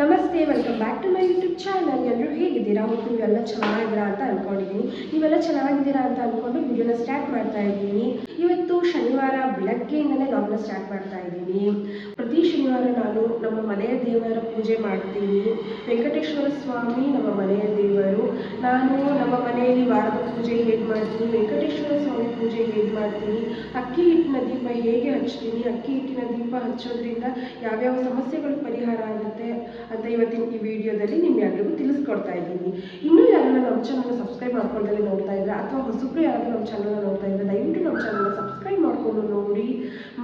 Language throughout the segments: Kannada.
ನಮಸ್ತೆ welcome back to my YouTube channel ಎಲ್ಲರೂ ಹೇಗಿದ್ದೀರಾ? ಹೋಗಿ ನೀವೆಲ್ಲ ಚೆನ್ನಾಗಿದ್ದೀರಾ ಅಂತ ಅನ್ಕೊಂಡಿದ್ದೀನಿ. ನೀವೆಲ್ಲ ಚೆನ್ನಾಗಿದ್ದೀರಾ ಅಂತ ಅಂದ್ಕೊಂಡು ವಿಡಿಯೋನ ಸ್ಟಾರ್ಟ್ ಮಾಡ್ತಾ ಇದ್ದೀನಿ. ಇವತ್ತು ಶನಿವಾರ ಬೆಳಗ್ಗೆಯಿಂದಲೇ ಲಾಗ್ನ ಸ್ಟಾರ್ಟ್ ಮಾಡ್ತಾ ಇದ್ದೀನಿ. ಪ್ರತಿ ಶನಿವಾರ ನಾನು ನಮ್ಮ ಮನೆಯ ದೇವರ ಪೂಜೆ ಮಾಡ್ತೀನಿ. ವೆಂಕಟೇಶ್ವರ ಸ್ವಾಮಿ ನಮ್ಮ ಮನೆಯ ದೇವರು. ನಾನು ನಮ್ಮ ಮನೆಯಲ್ಲಿ ವಾರದ ಪೂಜೆ ಹೇಗೆ ಮಾಡ್ತೀನಿ? ವೆಂಕಟೇಶ್ವರ ಸ್ವಾಮಿ ಪೂಜೆ ಹೇಗೆ ಮಾಡ್ತೀನಿ ಅಕ್ಕಿ ಹಿಟ್ಟಿನ ದೀಪ ಹೇಗೆ ಹಚ್ತೀನಿ? ಅಕ್ಕಿ ಹಿಟ್ಟಿನ ದೀಪ ಹಚ್ಚೋದ್ರಿಂದ ಯಾವ್ಯಾವ ಸಮಸ್ಯೆಗಳು ಪರಿಹಾರ ಆಗುತ್ತೆ ಅಂತ ಇವತ್ತಿನ ಈ ವಿಡಿಯೋದಲ್ಲಿ ನಿಮ್ಮೆಲ್ಲರಿಗೂ ತಿಳಿಸ್ಕೊಡ್ತಾ ಇದ್ದೀನಿ. ಇನ್ನೂ ಯಾರಲ್ಲ ನಮ್ಮ ಚಾನಲ್ನ ಸಬ್ಸ್ಕ್ರೈಬ್ ಮಾಡ್ಕೊಂಡಲ್ಲಿ ನೋಡ್ತಾ ಇದ್ರೆ ಅಥವಾ ಹೊಸಬ್ರು ಯಾರಾದರೂ ನಮ್ಮ ಚಾನಲ್ನ ನೋಡ್ತಾ ಇದ್ರೆ ದಯವಿಟ್ಟು ನಮ್ಮ ಚಾನಲ್ನ ಸಬ್ಸ್ಕ್ರೈಬ್ ಮಾಡಿಕೊಂಡು ನೋಡಿ.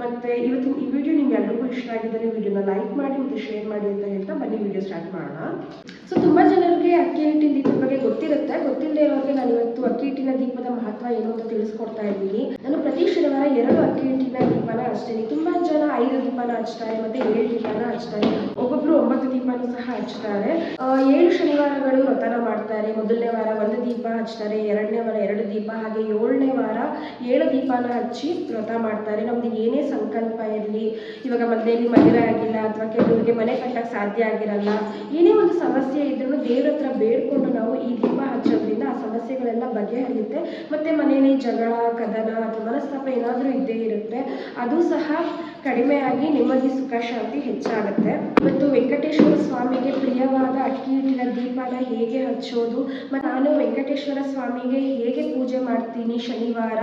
ಮತ್ತು ಇವತ್ತಿನ ಈ ವಿಡಿಯೋ ನಿಮ್ಗೆಲ್ರಿಗೂ ಇಷ್ಟ ಆಗಿದ್ದರೆ ವಿಡಿಯೋನ ಲೈಕ್ ಮಾಡಿ ಮತ್ತು ಶೇರ್ ಮಾಡಿ ಅಂತ ಹೇಳ್ತಾ ಬನ್ನಿ, ವಿಡಿಯೋ ಸ್ಟಾರ್ಟ್ ಮಾಡೋಣ. ಸೊ ತುಂಬ ಜನರಿಗೆ ಅಕ್ಕಿ ಹಿಟ್ಟಿನ ದೀಪದ ಬಗ್ಗೆ ಗೊತ್ತಿರುತ್ತೆ. ಗೊತ್ತಿಲ್ಲದೆ ಇರೋರಿಗೆ ನಾನು ಇವತ್ತು ಅಕ್ಕಿ ಹಿಟ್ಟಿನ ದೀಪದ ಮಹತ್ವ ಏನು ಅಂತ ತಿಳಿಸ್ಕೊಡ್ತಾ ಇದ್ದೀನಿ. ನಾನು ಪ್ರತಿ ಶನಿವಾರ ಎರಡು ಅಕ್ಕಿ ಹಿಟ್ಟಿನ ದೀಪನ ಹಚ್ತೀನಿ. ತುಂಬಾ ಜನ ಐದು ದೀಪನ ಹಚ್ತಾರೆ, ಮತ್ತೆ ಏಳು ದೀಪನ ಹಚ್ತಾರೆ. ಒಬ್ಬೊಬ್ರು ಒಂಬತ್ತು ದೀಪನೂ ಸಹ ಹಚ್ತಾರೆ. ಏಳು ಶನಿವಾರಗಳು ವ್ರತನ ಮಾಡ್ತಾರೆ. ಮೊದಲನೇ ವಾರ ಒಂದು ದೀಪ ಹಚ್ತಾರೆ, ಎರಡನೇ ವಾರ ಎರಡು ದೀಪ, ಹಾಗೆ ಏಳನೇ ವಾರ ಏಳು ದೀಪನ ಹಚ್ಚಿ ವ್ರತ ಮಾಡ್ತಾರೆ. ನಮ್ದು ಏನೇ ಸಂಕಲ್ಪ ಇರಲಿ, ಇವಾಗ ಮನೆಯಲ್ಲಿ ಮದುವೆ ಆಗಿಲ್ಲ, ಅಥವಾ ಕೆಲವರಿಗೆ ಮನೆ ಕಟ್ಟಕ್ಕೆ ಸಾಧ್ಯ ಆಗಿರಲ್ಲ, ಏನೇ ಒಂದು ಸಮಸ್ಯೆ ಇದ್ರೂ ದೇವ್ರ ಹತ್ರ ಬೇಡ್ಕೊಂಡು ನಾವು ಈ ದೀಪ ಹಚ್ಚೋದ್ರಿಂದ ಆ ಸಮಸ್ಯೆಗಳೆಲ್ಲ ಬಗೆಹರಿಯುತ್ತೆ. ಮತ್ತೆ ಮನೇಲಿ ಜಗಳ, ಕದನ ಅಥವಾ ಮನಸ್ತಾಪ ಏನಾದರೂ ಇದ್ದೇ ಇರುತ್ತೆ. ಅದು ಸಹ ಕಡಿಮೆಯಾಗಿ ನೆಮ್ಮದಿ ಸುಖ, ಶಾಂತಿ ಹೆಚ್ಚಾಗುತ್ತೆ. ಮತ್ತು ವೆಂಕಟೇಶ್ವರ ಸ್ವಾಮಿಗೆ ಪ್ರಿಯವಾದ ಅಕ್ಕಿ ಹಿಟ್ಟಿನ ದೀಪನ ಹೇಗೆ ಹಚ್ಚೋದು? ಮತ್ತು ನಾನು ವೆಂಕಟೇಶ್ವರ ಸ್ವಾಮಿಗೆ ಹೇಗೆ ಪೂಜೆ ಮಾಡ್ತೀನಿ ಶನಿವಾರ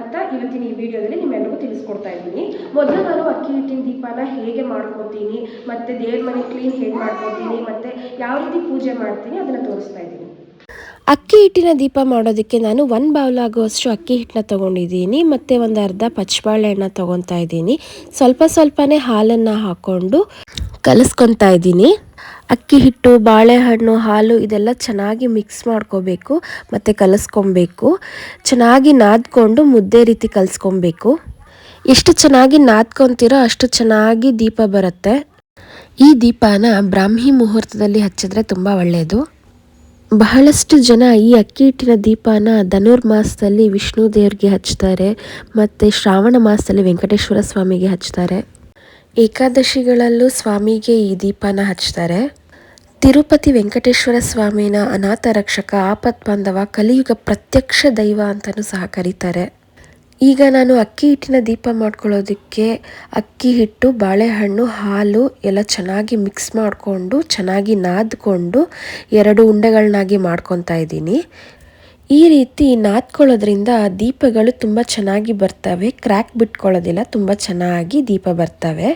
ಅಂತ ಇವತ್ತಿನ ಈ ವಿಡಿಯೋದಲ್ಲಿ ನಿಮ್ಮೆಲ್ಲರಿಗೂ ತಿಳಿಸ್ಕೊಡ್ತಾ ಇದ್ದೀನಿ. ಮೊದಲು ನಾನು ಅಕ್ಕಿ ಹಿಟ್ಟಿನ ದೀಪನ ಹೇಗೆ ಮಾಡ್ಕೋತೀನಿ, ಮತ್ತು ದೇವ್ರ ಮನೆ ಕ್ಲೀನ್ ಹೇಗೆ ಮಾಡ್ಕೋತೀನಿ, ಮತ್ತು ಯಾವ ರೀತಿ ಪೂಜೆ ಮಾಡ್ತೀನಿ ಅದನ್ನು ತೋರಿಸ್ತಾ ಇದ್ದೀನಿ. ಅಕ್ಕಿ ಹಿಟ್ಟಿನ ದೀಪ ಮಾಡೋದಕ್ಕೆ ನಾನು ಒಂದು ಬೌಲ್ ಆಗುವಷ್ಟು ಅಕ್ಕಿ ಹಿಟ್ಟನ್ನ ತೊಗೊಂಡಿದ್ದೀನಿ, ಮತ್ತು ಒಂದು ಅರ್ಧ ಪಚ್ಚಬಾಳೆಹಣ್ಣ ತೊಗೊತಾ ಇದ್ದೀನಿ. ಸ್ವಲ್ಪ ಸ್ವಲ್ಪನೇ ಹಾಲನ್ನು ಹಾಕ್ಕೊಂಡು ಕಲಿಸ್ಕೊತಾ ಇದ್ದೀನಿ. ಅಕ್ಕಿ ಹಿಟ್ಟು, ಬಾಳೆಹಣ್ಣು, ಹಾಲು ಇದೆಲ್ಲ ಚೆನ್ನಾಗಿ ಮಿಕ್ಸ್ ಮಾಡ್ಕೋಬೇಕು, ಮತ್ತು ಕಲಿಸ್ಕೊಬೇಕು. ಚೆನ್ನಾಗಿ ನಾದ್ಕೊಂಡು ಮುದ್ದೆ ರೀತಿ ಕಲಿಸ್ಕೊಬೇಕು. ಎಷ್ಟು ಚೆನ್ನಾಗಿ ನಾದ್ಕೊತೀರೋ ಅಷ್ಟು ಚೆನ್ನಾಗಿ ದೀಪ ಬರುತ್ತೆ. ಈ ದೀಪನ ಬ್ರಾಹ್ಮಿ ಮುಹೂರ್ತದಲ್ಲಿ ಹಚ್ಚಿದ್ರೆ ತುಂಬ ಒಳ್ಳೆಯದು ಬಹಳಷ್ಟು ಜನ ಈ ಅಕ್ಕಿ ಹಿಟ್ಟಿನ ದೀಪಾನ ಧನುರ್ಮಾಸದಲ್ಲಿ ವಿಷ್ಣು ದೇವ್ರಿಗೆ ಹಚ್ತಾರೆ ಮತ್ತು ಶ್ರಾವಣ ಮಾಸದಲ್ಲಿ ವೆಂಕಟೇಶ್ವರ ಸ್ವಾಮಿಗೆ ಹಚ್ತಾರೆ. ಏಕಾದಶಿಗಳಲ್ಲೂ ಸ್ವಾಮಿಗೆ ಈ ದೀಪನ ಹಚ್ತಾರೆ. ತಿರುಪತಿ ವೆಂಕಟೇಶ್ವರ ಸ್ವಾಮಿನ ಅನಾಥ ರಕ್ಷಕ ಆಪತ್ ಬಾಂಧವ ಕಲಿಯುಗ ಪ್ರತ್ಯಕ್ಷ ದೈವ ಅಂತಲೂ ಸಹ ಕರೀತಾರೆ. ಈಗ ನಾನು ಅಕ್ಕಿ ಹಿಟ್ಟಿನ ದೀಪ ಮಾಡ್ಕೊಳ್ಳೋದಕ್ಕೆ ಅಕ್ಕಿ ಹಿಟ್ಟು, ಬಾಳೆಹಣ್ಣು, ಹಾಲು ಎಲ್ಲ ಚೆನ್ನಾಗಿ ಮಿಕ್ಸ್ ಮಾಡಿಕೊಂಡು, ಚೆನ್ನಾಗಿ ನಾದ್ಕೊಂಡು ಎರಡು ಉಂಡೆಗಳನ್ನಾಗಿ ಮಾಡ್ಕೊತಾ ಇದ್ದೀನಿ. ಈ ರೀತಿ ನಾದ್ಕೊಳ್ಳೋದ್ರಿಂದ ದೀಪಗಳು ತುಂಬ ಚೆನ್ನಾಗಿ ಬರ್ತವೆ. ಕ್ರ್ಯಾಕ್ ಬಿಟ್ಕೊಳ್ಳೋದಿಲ್ಲ, ತುಂಬ ಚೆನ್ನಾಗಿ ದೀಪ ಬರ್ತವೆ.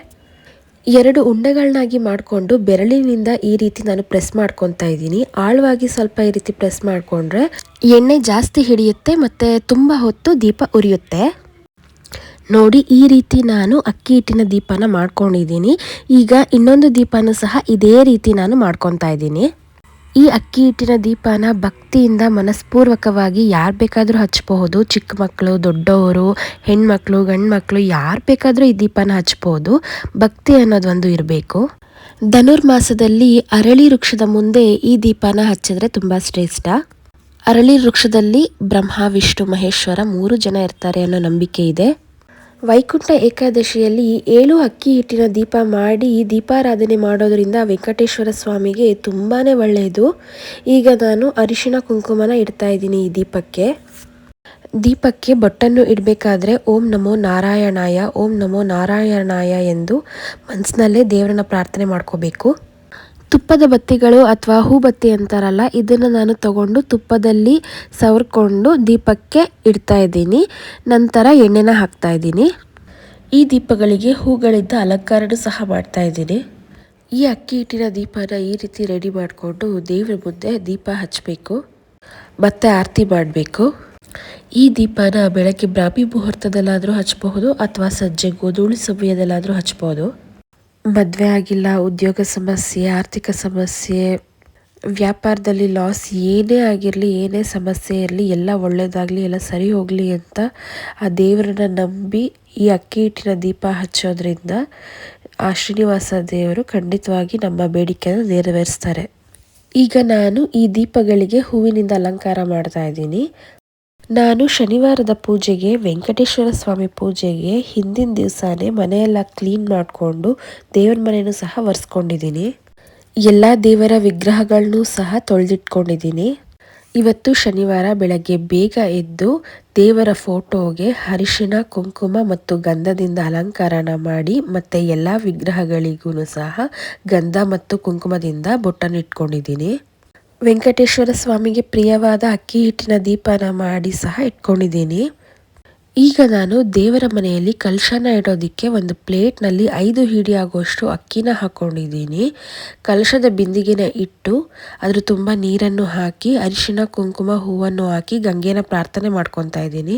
ಎರಡು ಉಂಡೆಗಳನ್ನಾಗಿ ಮಾಡಿಕೊಂಡು ಬೆರಳಿನಿಂದ ಈ ರೀತಿ ನಾನು ಪ್ರೆಸ್ ಮಾಡ್ಕೊತಾ ಇದ್ದೀನಿ. ಆಳವಾಗಿ ಸ್ವಲ್ಪ ಈ ರೀತಿ ಪ್ರೆಸ್ ಮಾಡಿಕೊಂಡ್ರೆ ಎಣ್ಣೆ ಜಾಸ್ತಿ ಹಿಡಿಯುತ್ತೆ ಮತ್ತು ತುಂಬ ಹೊತ್ತು ದೀಪ ಉರಿಯುತ್ತೆ. ನೋಡಿ, ಈ ರೀತಿ ನಾನು ಅಕ್ಕಿ ಹಿಟ್ಟಿನ ದೀಪನ ಮಾಡ್ಕೊಂಡಿದ್ದೀನಿ. ಈಗ ಇನ್ನೊಂದು ದೀಪನೂ ಸಹ ಇದೇ ರೀತಿ ನಾನು ಮಾಡ್ಕೊತಾ ಇದ್ದೀನಿ. ಈ ಅಕ್ಕಿ ಹಿಟ್ಟಿನ ದೀಪನ ಭಕ್ತಿಯಿಂದ ಮನಸ್ಪೂರ್ವಕವಾಗಿ ಯಾರು ಬೇಕಾದರೂ ಹಚ್ಚಬಹುದು ಚಿಕ್ಕ ಮಕ್ಕಳು ದೊಡ್ಡವರು, ಹೆಣ್ಮಕ್ಳು ಗಂಡು ಮಕ್ಕಳು ಯಾರು ಬೇಕಾದರೂ ಈ ದೀಪನ ಹಚ್ಬೋದು ಭಕ್ತಿ ಅನ್ನೋದೊಂದು ಇರಬೇಕು. ಧನುರ್ಮಾಸದಲ್ಲಿ ಅರಳಿ ವೃಕ್ಷದ ಮುಂದೆ ಈ ದೀಪನ ಹಚ್ಚಿದ್ರೆ ತುಂಬ ಶ್ರೇಷ್ಠ. ಅರಳಿ ವೃಕ್ಷದಲ್ಲಿ ಬ್ರಹ್ಮ, ವಿಷ್ಣು, ಮಹೇಶ್ವರ ಮೂರು ಜನ ಇರ್ತಾರೆ ಅನ್ನೋ ನಂಬಿಕೆ ಇದೆ. ವೈಕುಂಠ ಏಕಾದಶಿಯಲ್ಲಿ ಏಳು ಅಕ್ಕಿ ಹಿಟ್ಟಿನ ದೀಪ ಮಾಡಿ ದೀಪಾರಾಧನೆ ಮಾಡೋದರಿಂದ ವೆಂಕಟೇಶ್ವರ ಸ್ವಾಮಿಗೆ ತುಂಬಾ ಒಳ್ಳೆಯದು. ಈಗ ನಾನು ಅರಿಶಿಣ ಕುಂಕುಮನ ಇಡ್ತಾ ಇದ್ದೀನಿ ಈ ದೀಪಕ್ಕೆ. ದೀಪಕ್ಕೆ ಬೊಟ್ಟನ್ನು ಇಡಬೇಕಾದ್ರೆ ಓಂ ನಮೋ ನಾರಾಯಣಾಯ, ಓಂ ನಮೋ ನಾರಾಯಣಾಯ ಎಂದು ಮನಸ್ಸಿನಲ್ಲೇ ದೇವರನ್ನ ಪ್ರಾರ್ಥನೆ ಮಾಡ್ಕೋಬೇಕು. ತುಪ್ಪದ ಬತ್ತಿಗಳು ಅಥವಾ ಹೂಬತ್ತಿ ಅಂತಾರಲ್ಲ, ಇದನ್ನು ನಾನು ತಗೊಂಡು ತುಪ್ಪದಲ್ಲಿ ಸವರ್ಕೊಂಡು ದೀಪಕ್ಕೆ ಇಡ್ತಾ ಇದ್ದೀನಿ. ನಂತರ ಎಣ್ಣೆನ ಹಾಕ್ತಾ ಇದ್ದೀನಿ. ಈ ದೀಪಗಳಿಗೆ ಹೂಗಳಿದ್ದ ಅಲಂಕಾರನೂ ಸಹ ಮಾಡ್ತಾ ಇದ್ದೀನಿ. ಈ ಅಕ್ಕಿ ಹಿಟ್ಟಿನ ದೀಪನ ಈ ರೀತಿ ರೆಡಿ ಮಾಡಿಕೊಂಡು ದೇವ್ರ ಮುಂದೆ ದೀಪ ಹಚ್ಚಬೇಕು ಮತ್ತೆ ಆರತಿ ಮಾಡಬೇಕು. ಈ ದೀಪನ ಬೆಳಗ್ಗೆ ಬ್ರಾಹ್ಮಿ ಮುಹೂರ್ತದಲ್ಲಾದರೂ ಹಚ್ಚಬಹುದು ಅಥವಾ ಸಂಜೆ ಗೋಧೂಳಿ ಸಮಯದಲ್ಲಾದರೂ ಹಚ್ಬೋದು ಮದುವೆ ಆಗಿಲ್ಲ, ಉದ್ಯೋಗ ಸಮಸ್ಯೆ, ಆರ್ಥಿಕ ಸಮಸ್ಯೆ, ವ್ಯಾಪಾರದಲ್ಲಿ ಲಾಸ್ ಏನೇ ಆಗಿರಲಿ, ಏನೇ ಸಮಸ್ಯೆ ಇರಲಿ, ಎಲ್ಲ ಒಳ್ಳೆಯದಾಗಲಿ ಎಲ್ಲ ಸರಿ ಹೋಗಲಿ ಅಂತ ಆ ದೇವರನ್ನ ನಂಬಿ ಈ ಅಕ್ಕಿ ಹಿಟ್ಟಿನ ದೀಪ ಹಚ್ಚೋದ್ರಿಂದ ಆ ಶ್ರೀನಿವಾಸ ದೇವರು ಖಂಡಿತವಾಗಿ ನಮ್ಮ ಬೇಡಿಕೆಯನ್ನು ನೆರವೇರಿಸ್ತಾರೆ. ಈಗ ನಾನು ಈ ದೀಪಗಳಿಗೆ ಹೂವಿನಿಂದ ಅಲಂಕಾರ ಮಾಡ್ತಾ ಇದ್ದೀನಿ. ನಾನು ಶನಿವಾರದ ಪೂಜೆಗೆ, ವೆಂಕಟೇಶ್ವರ ಸ್ವಾಮಿ ಪೂಜೆಗೆ ಹಿಂದಿನ ದಿವಸನೇ ಮನೆಯೆಲ್ಲ ಕ್ಲೀನ್ ಮಾಡಿಕೊಂಡು ದೇವ್ರ ಮನೆಯೂ ಸಹ ಒರೆಸ್ಕೊಂಡಿದ್ದೀನಿ ಎಲ್ಲ ದೇವರ ವಿಗ್ರಹಗಳನ್ನೂ ಸಹ ತೊಳೆದಿಟ್ಕೊಂಡಿದ್ದೀನಿ ಇವತ್ತು ಶನಿವಾರ ಬೆಳಗ್ಗೆ ಬೇಗ ಎದ್ದು ದೇವರ ಫೋಟೋಗೆ ಅರಿಶಿಣ ಕುಂಕುಮ ಮತ್ತು ಗಂಧದಿಂದ ಅಲಂಕಾರನ ಮಾಡಿ ಮತ್ತೆ ಎಲ್ಲ ವಿಗ್ರಹಗಳಿಗೂ ಸಹ ಗಂಧ ಮತ್ತು ಕುಂಕುಮದಿಂದ ಬೊಟ್ಟನ್ನು ಇಟ್ಕೊಂಡಿದ್ದೀನಿ ವೆಂಕಟೇಶ್ವರ ಸ್ವಾಮಿಗೆ ಪ್ರಿಯವಾದ ಅಕ್ಕಿ ಹಿಟ್ಟಿನ ದೀಪನ ಮಾಡಿ ಸಹ ಇಟ್ಕೊಂಡಿದ್ದೀನಿ. ಈಗ ನಾನು ದೇವರ ಮನೆಯಲ್ಲಿ ಕಲಶನ ಇಡೋದಕ್ಕೆ ಒಂದು ಪ್ಲೇಟ್ನಲ್ಲಿ ಐದು ಹಿಡಿ ಆಗುವಷ್ಟು ಅಕ್ಕಿನ ಹಾಕ್ಕೊಂಡಿದ್ದೀನಿ ಕಲಶದ ಬಿಂದಿಗೆನ ಇಟ್ಟು ಅದರ ತುಂಬ ನೀರನ್ನು ಹಾಕಿ ಅರಿಶಿನ ಕುಂಕುಮ ಹೂವನ್ನು ಹಾಕಿ ಗಂಗೆನ ಪ್ರಾರ್ಥನೆ ಮಾಡ್ಕೊತಾ ಇದ್ದೀನಿ.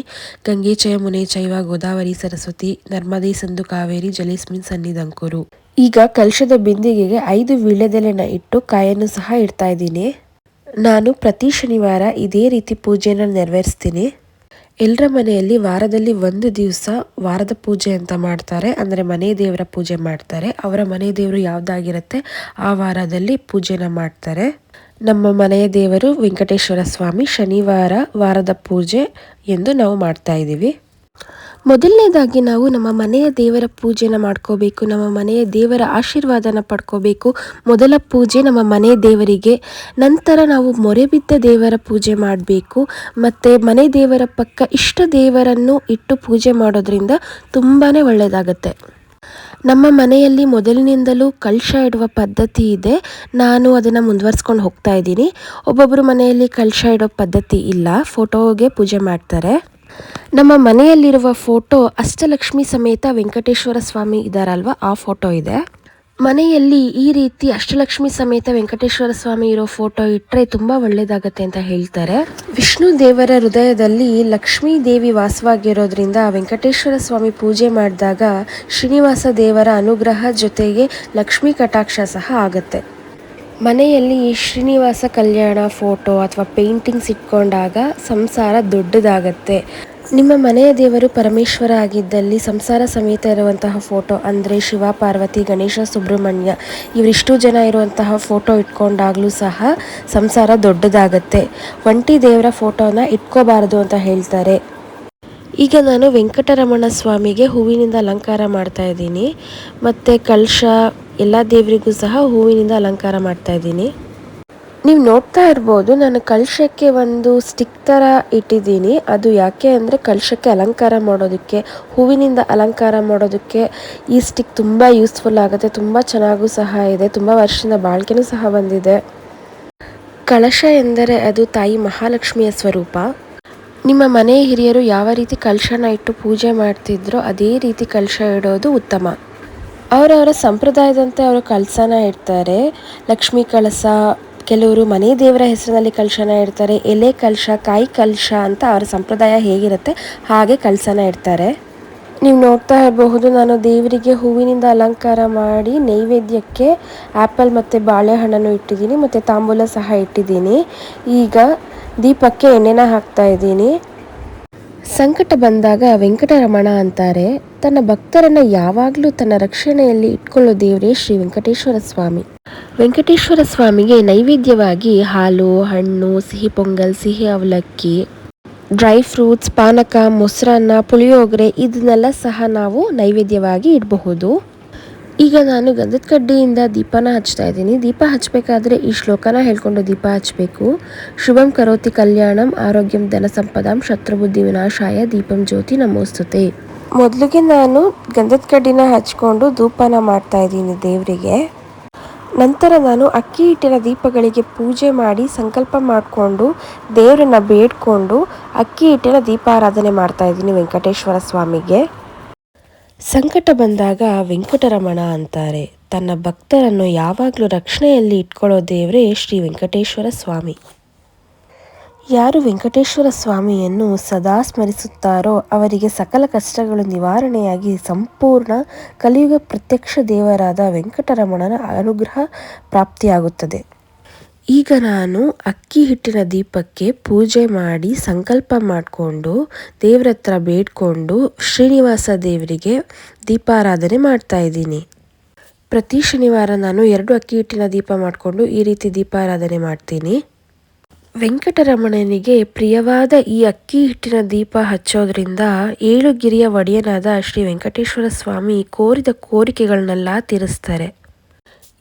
ಗಂಗೆ ಚಯ ಮುನೆ ಚೈವ ಗೋದಾವರಿ ಸರಸ್ವತಿ, ನರ್ಮದೇ ಸಂದು ಕಾವೇರಿ, ಜಲೇಸ್ಮಿನ್ ಸನ್ನಿಧಂಕುರು. ಈಗ ಕಲಶದ ಬಿಂದಿಗೆಗೆ ಐದು ವೀಳ್ಯದೆಲೆನ ಇಟ್ಟು ಕಾಯನ್ನು ಸಹ ಇಡ್ತಾ ಇದ್ದೀನಿ. ನಾನು ಪ್ರತಿ ಶನಿವಾರ ಇದೇ ರೀತಿ ಪೂಜೆಯನ್ನು ನೆರವೇರಿಸ್ತೀನಿ. ಎಲ್ಲರ ಮನೆಯಲ್ಲಿ ವಾರದಲ್ಲಿ ಒಂದು ದಿವಸ ವಾರದ ಪೂಜೆ ಅಂತ ಮಾಡ್ತಾರೆ. ಅಂದರೆ ಮನೆ ದೇವರ ಪೂಜೆ ಮಾಡ್ತಾರೆ. ಅವರ ಮನೆ ದೇವರು ಯಾವುದಾಗಿರುತ್ತೆ ಆ ವಾರದಲ್ಲಿ ಪೂಜೆನ ಮಾಡ್ತಾರೆ. ನಮ್ಮ ಮನೆಯ ದೇವರು ವೆಂಕಟೇಶ್ವರ ಸ್ವಾಮಿ ಶನಿವಾರ ವಾರದ ಪೂಜೆ ಎಂದು ನಾವು ಮಾಡ್ತಾ ಇದ್ದೀವಿ. ಮೊದಲನೇದಾಗಿ ನಾವು ನಮ್ಮ ಮನೆಯ ದೇವರ ಪೂಜೆನ ಮಾಡ್ಕೋಬೇಕು, ನಮ್ಮ ಮನೆಯ ದೇವರ ಆಶೀರ್ವಾದನ ಪಡ್ಕೋಬೇಕು. ಮೊದಲ ಪೂಜೆ ನಮ್ಮ ಮನೆ ದೇವರಿಗೆ, ನಂತರ ನಾವು ಮೊರೆಬಿದ್ದ ದೇವರ ಪೂಜೆ ಮಾಡಬೇಕು. ಮತ್ತು ಮನೆ ದೇವರ ಪಕ್ಕ ಇಷ್ಟ ದೇವರನ್ನು ಇಟ್ಟು ಪೂಜೆ ಮಾಡೋದ್ರಿಂದ ತುಂಬಾ ಒಳ್ಳೆಯದಾಗತ್ತೆ ನಮ್ಮ ಮನೆಯಲ್ಲಿ ಮೊದಲಿನಿಂದಲೂ ಕಳಶ ಇಡುವ ಪದ್ಧತಿ ಇದೆ. ನಾನು ಅದನ್ನು ಮುಂದುವರ್ಸ್ಕೊಂಡು ಹೋಗ್ತಾ ಇದ್ದೀನಿ. ಒಬ್ಬೊಬ್ಬರು ಮನೆಯಲ್ಲಿ ಕಳಶ ಇಡೋ ಪದ್ಧತಿ ಇಲ್ಲ. ಫೋಟೋಗೆ ಪೂಜೆ ಮಾಡ್ತಾರೆ. ನಮ್ಮ ಮನೆಯಲ್ಲಿರುವ ಫೋಟೋ ಅಷ್ಟಲಕ್ಷ್ಮಿ ಸಮೇತ ವೆಂಕಟೇಶ್ವರ ಸ್ವಾಮಿ ಇದ್ದಾರಲ್ವ? ಆ ಫೋಟೋ ಇದೆ. ಮನೆಯಲ್ಲಿ ಈ ರೀತಿ ಅಷ್ಟಲಕ್ಷ್ಮಿ ಸಮೇತ ವೆಂಕಟೇಶ್ವರ ಸ್ವಾಮಿ ಇರೋ ಫೋಟೋ ಇಟ್ಟರೆ ತುಂಬ ಒಳ್ಳೆಯದಾಗತ್ತೆ ಅಂತ ಹೇಳ್ತಾರೆ. ವಿಷ್ಣು ದೇವರ ಹೃದಯದಲ್ಲಿ ಲಕ್ಷ್ಮೀ ದೇವಿ ವಾಸವಾಗಿರೋದ್ರಿಂದ ವೆಂಕಟೇಶ್ವರ ಸ್ವಾಮಿ ಪೂಜೆ ಮಾಡಿದಾಗ ಶ್ರೀನಿವಾಸ ದೇವರ ಅನುಗ್ರಹ ಜೊತೆಗೆ ಲಕ್ಷ್ಮೀ ಕಟಾಕ್ಷ ಸಹ ಆಗುತ್ತೆ. ಮನೆಯಲ್ಲಿ ಈ ಶ್ರೀನಿವಾಸ ಕಲ್ಯಾಣ ಫೋಟೋ ಅಥವಾ ಪೇಂಟಿಂಗ್ಸ್ ಇಟ್ಕೊಂಡಾಗ ಸಂಸಾರ ದೊಡ್ಡದಾಗತ್ತೆ. ನಿಮ್ಮ ಮನೆಯ ದೇವರು ಪರಮೇಶ್ವರ ಆಗಿದ್ದಲ್ಲಿ ಸಂಸಾರ ಸಮೇತ ಇರುವಂತಹ ಫೋಟೋ ಅಂದರೆ ಶಿವ, ಪಾರ್ವತಿ, ಗಣೇಶ, ಸುಬ್ರಹ್ಮಣ್ಯ ಇವರಿಷ್ಟು ಜನ ಇರುವಂತಹ ಫೋಟೋ ಇಟ್ಕೊಂಡಾಗಲೂ ಸಹ ಸಂಸಾರ ದೊಡ್ಡದಾಗತ್ತೆ. ಒಂಟಿ ದೇವರ ಫೋಟೋನ ಇಟ್ಕೋಬಾರದು ಅಂತ ಹೇಳ್ತಾರೆ. ಈಗ ನಾನು ವೆಂಕಟರಮಣ ಸ್ವಾಮಿಗೆ ಹೂವಿನಿಂದ ಅಲಂಕಾರ ಮಾಡ್ತಾ ಇದ್ದೀನಿ. ಮತ್ತು ಕಲಶ ಎಲ್ಲ ದೇವರಿಗೂ ಸಹ ಹೂವಿನಿಂದ ಅಲಂಕಾರ ಮಾಡ್ತಾ ಇದ್ದೀನಿ. ನೀವು ನೋಡ್ತಾ ಇರ್ಬೋದು, ನಾನು ಕಲಶಕ್ಕೆ ಒಂದು ಸ್ಟಿಕ್ ಥರ ಇಟ್ಟಿದ್ದೀನಿ. ಅದು ಯಾಕೆ ಅಂದರೆ ಕಲಶಕ್ಕೆ ಅಲಂಕಾರ ಮಾಡೋದಕ್ಕೆ, ಹೂವಿನಿಂದ ಅಲಂಕಾರ ಮಾಡೋದಕ್ಕೆ ಈ ಸ್ಟಿಕ್ ತುಂಬ ಯೂಸ್ಫುಲ್ ಆಗುತ್ತೆ, ತುಂಬ ಚೆನ್ನಾಗೂ ಸಹ ಇದೆ, ತುಂಬ ವರ್ಷದಿಂದ ಬಾಳ್ಕೆನೂ ಸಹ ಬಂದಿದೆ. ಕಳಶ ಎಂದರೆ ಅದು ತಾಯಿ ಮಹಾಲಕ್ಷ್ಮಿಯ ಸ್ವರೂಪ. ನಿಮ್ಮ ಮನೆ ಹಿರಿಯರು ಯಾವ ರೀತಿ ಕಲಶನ ಇಟ್ಟು ಪೂಜೆ ಮಾಡ್ತಿದ್ರೋ, ಅದೇ ರೀತಿ ಕಲಶ ಇಡೋದು ಉತ್ತಮ. ಅವರವರ ಸಂಪ್ರದಾಯದಂತೆ ಅವರು ಕಳಸನ ಇಡ್ತಾರೆ. ಲಕ್ಷ್ಮೀ ಕಳಸ, ಕೆಲವರು ಮನೆ ದೇವರ ಹೆಸರಿನಲ್ಲಿ ಕಳಶನ ಇಡ್ತಾರೆ. ಎಲೆ ಕಲಶ ಕಾಯಿ ಕಳಶ ಅಂತ ಅವರ ಸಂಪ್ರದಾಯ ಹೇಗಿರುತ್ತೆ, ಹಾಗೆ ಕಳಸನ ಇಡ್ತಾರೆ. ನೀವು ನೋಡ್ತಾ ಇರಬಹುದು, ನಾನು ದೇವರಿಗೆ ಹೂವಿನಿಂದ ಅಲಂಕಾರ ಮಾಡಿ ನೈವೇದ್ಯಕ್ಕೆ ಆ್ಯಪಲ್ ಮತ್ತು ಬಾಳೆಹಣ್ಣನ್ನು ಇಟ್ಟಿದ್ದೀನಿ, ಮತ್ತು ತಾಂಬೂಲ ಸಹ ಇಟ್ಟಿದ್ದೀನಿ. ಈಗ ದೀಪಕ್ಕೆ ಎಣ್ಣೆನ ಹಾಕ್ತಾ ಇದ್ದೀನಿ. ಸಂಕಟ ಬಂದಾಗ ವೆಂಕಟರಮಣ ಅಂತಾರೆ. ತನ್ನ ಭಕ್ತರನ್ನ ಯಾವಾಗಲೂ ತನ್ನ ರಕ್ಷಣೆಯಲ್ಲಿ ಇಟ್ಕೊಳ್ಳೋ ದೇವರೇ ಶ್ರೀ ವೆಂಕಟೇಶ್ವರ ಸ್ವಾಮಿ. ವೆಂಕಟೇಶ್ವರ ಸ್ವಾಮಿಗೆ ನೈವೇದ್ಯವಾಗಿ ಹಾಲು, ಹಣ್ಣು, ಸಿಹಿ ಪೊಂಗಲ್, ಸಿಹಿ ಅವಲಕ್ಕಿ, ಡ್ರೈ ಫ್ರೂಟ್ಸ್, ಪಾನಕ, ಮೊಸರನ್ನ, ಪುಳಿಯೋಗರೆ ಇದನ್ನೆಲ್ಲ ಸಹ ನಾವು ನೈವೇದ್ಯವಾಗಿ ಇಡಬಹುದು. ಈಗ ನಾನು ಗಂಧದ ಕಡ್ಡಿಯಿಂದ ದೀಪನ ಹಚ್ತಾ ಇದ್ದೀನಿ. ದೀಪ ಹಚ್ಚಬೇಕಾದ್ರೆ ಈ ಶ್ಲೋಕನ ಹೇಳ್ಕೊಂಡು ದೀಪ ಹಚ್ಚಬೇಕು ಶುಭಂ ಕರೋತಿ ಕಲ್ಯಾಣಂ, ಆರೋಗ್ಯಂ ಧನ ಸಂಪದಾಂ, ಶತ್ರುಬುದ್ಧಿ ವಿನಾಶಾಯ, ದೀಪಂ ಜ್ಯೋತಿ ನಮೋಸ್ತುತೆ. ಮೊದಲಿಗೆ ನಾನು ಗಂಧದ ಕಡ್ಡಿನ ಹಚ್ಕೊಂಡು ಧೂಪನ ಮಾಡ್ತಾ ಇದ್ದೀನಿ ದೇವರಿಗೆ. ನಂತರ ನಾನು ಅಕ್ಕಿ ಹಿಟ್ಟಿನ ದೀಪಗಳಿಗೆ ಪೂಜೆ ಮಾಡಿ ಸಂಕಲ್ಪ ಮಾಡಿಕೊಂಡು ದೇವರನ್ನ ಬೇಡ್ಕೊಂಡು ಅಕ್ಕಿ ಹಿಟ್ಟಿನ ದೀಪಾರಾಧನೆ ಮಾಡ್ತಾ ಇದ್ದೀನಿ ವೆಂಕಟೇಶ್ವರ ಸ್ವಾಮಿಗೆ. ಸಂಕಟ ಬಂದಾಗ ವೆಂಕಟರಮಣ ಅಂತಾರೆ, ತನ್ನ ಭಕ್ತರನ್ನು ಯಾವಾಗಲೂ ರಕ್ಷಣೆಯಲ್ಲಿ ಇಟ್ಕೊಳ್ಳೋ ದೇವರೇ ಶ್ರೀ ವೆಂಕಟೇಶ್ವರ ಸ್ವಾಮಿ. ಯಾರು ವೆಂಕಟೇಶ್ವರ ಸ್ವಾಮಿಯನ್ನು ಸದಾ ಸ್ಮರಿಸುತ್ತಾರೋ ಅವರಿಗೆ ಸಕಲ ಕಷ್ಟಗಳು ನಿವಾರಣೆಯಾಗಿ ಸಂಪೂರ್ಣ ಕಲಿಯುಗ ಪ್ರತ್ಯಕ್ಷ ದೇವರಾದ ವೆಂಕಟರಮಣನ ಅನುಗ್ರಹ ಪ್ರಾಪ್ತಿಯಾಗುತ್ತದೆ. ಈಗ ನಾನು ಅಕ್ಕಿ ಹಿಟ್ಟಿನ ದೀಪಕ್ಕೆ ಪೂಜೆ ಮಾಡಿ ಸಂಕಲ್ಪ ಮಾಡಿಕೊಂಡು, ದೇವ್ರ ಹತ್ರ ಬೇಡ್ಕೊಂಡು ಶ್ರೀನಿವಾಸ ದೇವರಿಗೆ ದೀಪಾರಾಧನೆ ಮಾಡ್ತಾ ಇದ್ದೀನಿ. ಪ್ರತಿ ಶನಿವಾರ ನಾನು ಎರಡು ಅಕ್ಕಿ ಹಿಟ್ಟಿನ ದೀಪ ಮಾಡಿಕೊಂಡು ಈ ರೀತಿ ದೀಪಾರಾಧನೆ ಮಾಡ್ತೀನಿ. ವೆಂಕಟರಮಣನಿಗೆ ಪ್ರಿಯವಾದ ಈ ಅಕ್ಕಿ ಹಿಟ್ಟಿನ ದೀಪ ಹಚ್ಚೋದ್ರಿಂದ ಏಳು ಗಿರಿಯ ಒಡೆಯನಾದ ಶ್ರೀ ವೆಂಕಟೇಶ್ವರ ಸ್ವಾಮಿ ಕೋರಿದ ಕೋರಿಕೆಗಳನ್ನೆಲ್ಲ ತೀರಿಸ್ತಾರೆ.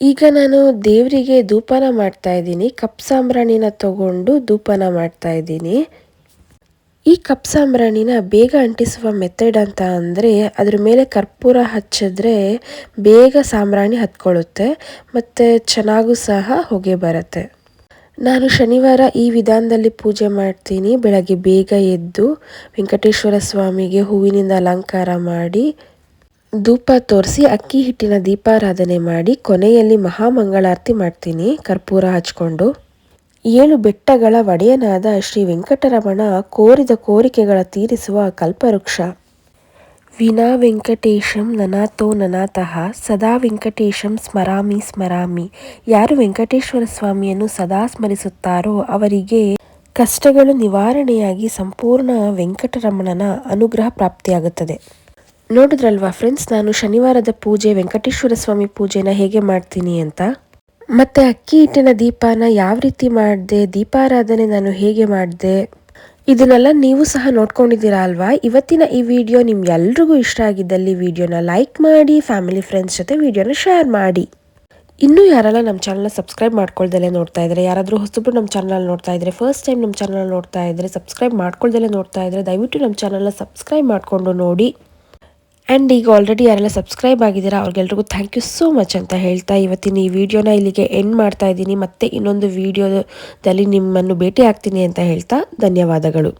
ಈಗ ನಾನು ದೇವರಿಗೆ ಧೂಪನ ಮಾಡ್ತಾ ಇದ್ದೀನಿ. ಕಪ್ ಸಾಂಬ್ರಾಣಿನ ತಗೊಂಡು ಧೂಪನ ಮಾಡ್ತಾ ಇದ್ದೀನಿ. ಈ ಕಪ್ ಸಾಂಬ್ರಾಣಿನ ಬೇಗ ಅಂಟಿಸುವ ಮೆಥಡ್ ಅಂತ ಅಂದರೆ ಅದ್ರ ಮೇಲೆ ಕರ್ಪೂರ ಹಚ್ಚಿದ್ರೆ ಬೇಗ ಸಾಂಬ್ರಾಣಿ ಹತ್ಕೊಳ್ಳುತ್ತೆ, ಮತ್ತು ಚೆನ್ನಾಗೂ ಸಹ ಹೊಗೆ ಬರುತ್ತೆ. ನಾನು ಶನಿವಾರ ಈ ವಿಧಾನದಲ್ಲಿ ಪೂಜೆ ಮಾಡ್ತೀನಿ. ಬೆಳಗ್ಗೆ ಬೇಗ ಎದ್ದು ವೆಂಕಟೇಶ್ವರ ಸ್ವಾಮಿಗೆ ಹೂವಿನಿಂದ ಅಲಂಕಾರ ಮಾಡಿ ಧೂಪ ತೋರಿಸಿ ಅಕ್ಕಿ ಹಿಟ್ಟಿನ ದೀಪಾರಾಧನೆ ಮಾಡಿ ಕೊನೆಯಲ್ಲಿ ಮಹಾಮಂಗಳಾರತಿ ಮಾಡ್ತೀನಿ. ಕರ್ಪೂರ ಹಚ್ಕೊಂಡು ಏಳು ಬೆಟ್ಟಗಳ ಒಡೆಯನಾದ ಶ್ರೀ ವೆಂಕಟರಮಣ ಕೋರಿದ ಕೋರಿಕೆಗಳ ತೀರಿಸುವ ಕಲ್ಪವೃಕ್ಷ. ವಿನಾ ವೆಂಕಟೇಶಂ ನನಾಥೋ ನನಾತಃ, ಸದಾ ವೆಂಕಟೇಶಂ ಸ್ಮರಾಮಿ ಸ್ಮರಾಮಿ. ಯಾರು ವೆಂಕಟೇಶ್ವರ ಸ್ವಾಮಿಯನ್ನು ಸದಾ ಸ್ಮರಿಸುತ್ತಾರೋ ಅವರಿಗೆ ಕಷ್ಟಗಳು ನಿವಾರಣೆಯಾಗಿ ಸಂಪೂರ್ಣ ವೆಂಕಟರಮಣನ ಅನುಗ್ರಹ ಪ್ರಾಪ್ತಿಯಾಗುತ್ತದೆ. ನೋಡಿದ್ರಲ್ವಾ ಫ್ರೆಂಡ್ಸ್, ನಾನು ಶನಿವಾರದ ಪೂಜೆ, ವೆಂಕಟೇಶ್ವರ ಸ್ವಾಮಿ ಪೂಜೆನ ಹೇಗೆ ಮಾಡ್ತೀನಿ ಅಂತ? ಮತ್ತೆ ಅಕ್ಕಿ ಹಿಟ್ಟಿನ ದೀಪನ ಯಾವ ರೀತಿ ಮಾಡಿದೆ, ದೀಪಾರಾಧನೆ ನಾನು ಹೇಗೆ ಮಾಡಿದೆ? ಇದನ್ನೆಲ್ಲ ನೀವು ಸಹ ನೋಡ್ಕೊಂಡಿದ್ದೀರಾ ಅಲ್ವಾ? ಇವತ್ತಿನ ಈ ವಿಡಿಯೋ ನಿಮ್ಗೆಲ್ರಿಗೂ ಇಷ್ಟ ಆಗಿದ್ದಲ್ಲಿ ವಿಡಿಯೋನ ಲೈಕ್ ಮಾಡಿ ಫ್ಯಾಮಿಲಿ ಫ್ರೆಂಡ್ಸ್ ಜೊತೆ ವಿಡಿಯೋನ ಶೇರ್ ಮಾಡಿ. ಇನ್ನೂ ಯಾರೆಲ್ಲ ನಮ್ಮ ಚಾನಲ್ನ ಸಬ್ಸ್ಕ್ರೈಬ್ ಮಾಡ್ಕೊಳ್ದಲ್ಲೇ ನೋಡ್ತಾ ಇದ್ದಾರೆ ಯಾರಾದರೂ ಹೊಸಬ್ರು ನಮ್ಮ ಚಾನಲ್ ನೋಡ್ತಾ ಇದ್ದರೆ ಫಸ್ಟ್ ಟೈಮ್ ನಮ್ಮ ಚಾನಲ್ ನೋಡ್ತಾ ಇದ್ದರೆ ಸಬ್ಸ್ಕ್ರೈಬ್ ಮಾಡ್ಕೊಳ್ದಲ್ಲೇ ನೋಡ್ತಾ ಇದ್ದರೆ ದಯವಿಟ್ಟು ನಮ್ಮ ಚಾನಲ್ನ ಸಬ್ಸ್ಕ್ರೈಬ್ ಮಾಡಿಕೊಂಡು ನೋಡಿ. ಆ್ಯಂಡ್ ಈಗ ಆಲ್ರೆಡಿ ಯಾರೆಲ್ಲ ಸಬ್ಸ್ಕ್ರೈಬ್ ಆಗಿದ್ದೀರಾ, ಅವ್ರಿಗೆಲ್ರಿಗೂ ಥ್ಯಾಂಕ್ ಯು ಸೋ ಮಚ್ ಅಂತ ಹೇಳ್ತಾ ಇವತ್ತಿನ ಈ ವಿಡಿಯೋನ ಇಲ್ಲಿಗೆ ಎಂಡ್ ಮಾಡ್ತಾ ಇದ್ದೀನಿ. ಮತ್ತೆ ಇನ್ನೊಂದು ವಿಡಿಯೋದಲ್ಲಿ ನಿಮ್ಮನ್ನು ಭೇಟಿ ಆಗ್ತೀನಿ ಅಂತ ಹೇಳ್ತಾ ಧನ್ಯವಾದಗಳು.